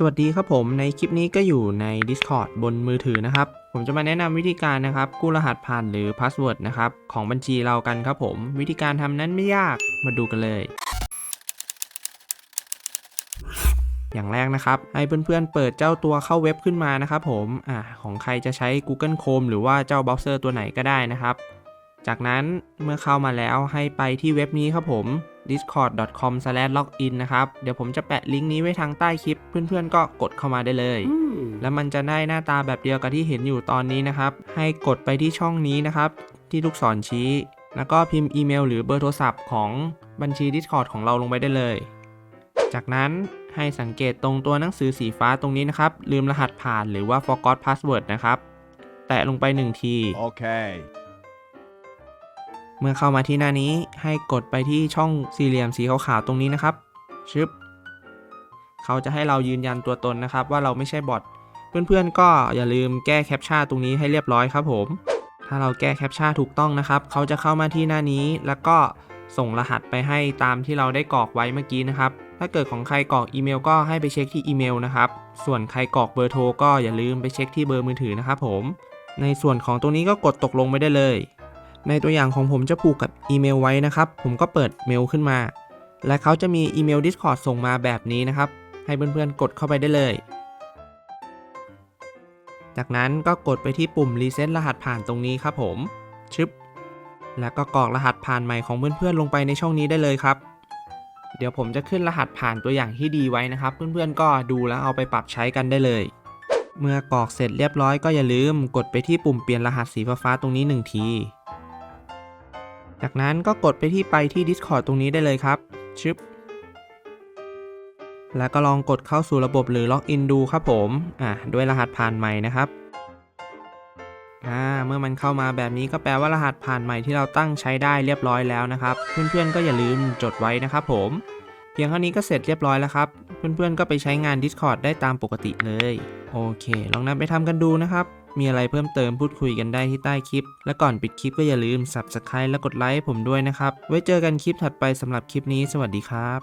สวัสดีครับผมในคลิปนี้ก็อยู่ใน Discord บนมือถือนะครับ ผมจะมาแนะนำวิธีการนะครับกู้รหัสผ่านหรือ Password นะครับของบัญชีเรากันครับผมวิธีการทำนั้นไม่ยากมาดูกันเลย อย่างแรกนะครับให้เพื่อนๆเปิดเจ้าตัวเข้าเว็บขึ้นมานะครับผมอ่าของใครจะใช้ Google Chrome หรือว่าเจ้าเบราว์เซอร์ตัวไหนก็ได้นะครับ จากนั้นเมื่อเข้ามาแล้วให้ไปที่เว็บนี้ครับผม discord.com/login นะครับ เดี๋ยวผมจะแปะลิงก์นี้ไว้ทางใต้คลิป เพื่อนๆ ก็กดเข้ามาได้เลย แล้วมันจะได้หน้าตาแบบเดียวกับที่เห็นอยู่ตอนนี้นะครับ ให้กดไปที่ช่องนี้นะครับ ที่ลูกศรชี้ แล้วก็พิมพ์อีเมล หรือเบอร์โทรศัพท์ของบัญชี Discord ของเราลงไปได้เลย จากนั้นให้สังเกตตรงตัวหนังสือสีฟ้าตรงนี้นะครับ ลืมรหัสผ่านหรือว่า forgot password นะครับ แตะลงไปหนึ่งที Okay. เเมื่อเข้ามาที่หน้านี้ให้กดไปที่ช่องสี่เหลี่ยมสีขาวๆตรงนี้นะครับชึบเขาจะให้เรายืนยันตัวตนนะครับ ว่าเราไม่ใช่บอทเพื่อนๆก็อย่าลืมแก้แคปชั่นตรงนี้ให้เรียบร้อยครับผม ถ้าเราแก้แคปชั่นถูกต้องนะครับ เขาจะเข้ามาที่หน้านี้ แล้วก็ส่งรหัสไปให้ตามที่เราได้กรอกไว้เมื่อกี้นะครับ ถ้าเกิดของใครกรอกอีเมลก็ให้ไปเช็คที่อีเมลนะครับ ส่วนใครกรอกเบอร์โทรก็อย่าลืมไปเช็คที่เบอร์มือถือนะครับผม ในส่วนของตรงนี้ก็กดตกลงไปได้เลย ในตัวอย่างของผมจะผูกกับอีเมลไว้นะครับ ผมก็เปิดเมลขึ้นมา และเขาจะมีอีเมล Discord ส่งมาแบบนี้นะครับ ให้เพื่อนๆ กดเข้าไปได้เลย จากนั้นก็กดไปที่ปุ่มรีเซ็ตรหัสผ่านตรงนี้ครับผม ชึบ แล้วก็กรอกรหัสผ่านใหม่ของเพื่อนๆ ลงไปในช่องนี้ได้เลยครับ เดี๋ยวผมจะขึ้นรหัสผ่านตัวอย่างที่ดีไว้นะครับ เพื่อนๆ ก็ดูแล้วเอาไปปรับใช้กันได้เลยเมื่อกรอกเสร็จเรียบร้อยก็อย่าลืมกดไปที่ปุ่มเปลี่ยนรหัสสีฟ้าๆตรงนี้หนึ่งที จากนั้นก็กดไปที่ไปที่ Discord ตรงนี้ได้เลยครับชึบแล้วก็ลองกดเข้าสู่ระบบหรือล็อกอินดูครับผมอ่าด้วยรหัสผ่านใหม่นะครับอ่าเมื่อมันเข้ามาแบบนี้ก็แปลว่ารหัสผ่านใหม่ที่เราตั้งใช้ได้เรียบร้อยแล้วนะครับ เพื่อนๆก็อย่าลืมจดไว้นะครับผม เพียงเท่านี้ก็เสร็จเรียบร้อยแล้วครับ เพื่อนๆก็ไปใช้งาน Discord ได้ตามปกติเลย โอเค ลองนำไปทำกันดูนะครับ มีอะไรเพิ่มเติมพูดคุยกันได้ที่ใต้คลิป และก่อนปิดคลิปก็อย่าลืม Subscribe และกดไลค์ผมด้วยนะครับ ไว้เจอกันคลิปถัดไปสำหรับคลิปนี้ สวัสดีครับ